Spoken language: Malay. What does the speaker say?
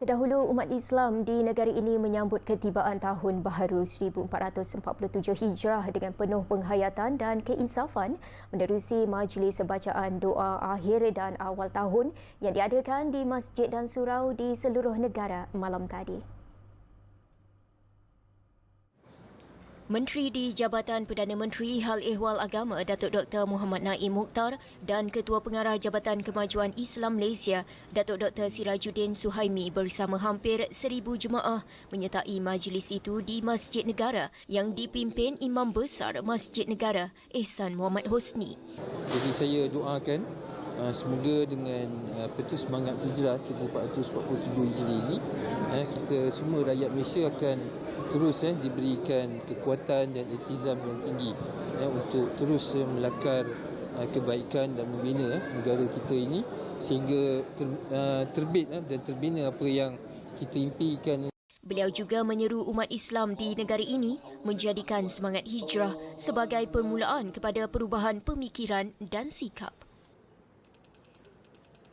dahulu umat Islam di negara ini menyambut ketibaan tahun baharu 1447 Hijrah dengan penuh penghayatan dan keinsafan menerusi majlis bacaan doa akhir dan awal tahun yang diadakan di masjid dan surau di seluruh negara malam tadi. Menteri di Jabatan Perdana Menteri Hal Ehwal Agama Datuk Dr. Muhammad Naim Mukhtar dan Ketua Pengarah Jabatan Kemajuan Islam Malaysia Datuk Dr. Sirajuddin Suhaimi bersama hampir seribu jemaah menyertai majlis itu di Masjid Negara yang dipimpin Imam Besar Masjid Negara Ehsan Muhammad Hosni. Jadi saya doakan uh, semoga dengan uh, apa tu semangat hijrah 1447 Hijri ini uh, kita semua rakyat Malaysia akan terus eh, diberikan kekuatan dan iltizam yang tinggi eh, untuk terus eh, melakar eh, kebaikan dan membina eh, negara kita ini sehingga ter, terbit eh, dan terbina apa yang kita impikan. Beliau juga menyeru umat Islam di negara ini menjadikan semangat hijrah sebagai permulaan kepada perubahan pemikiran dan sikap.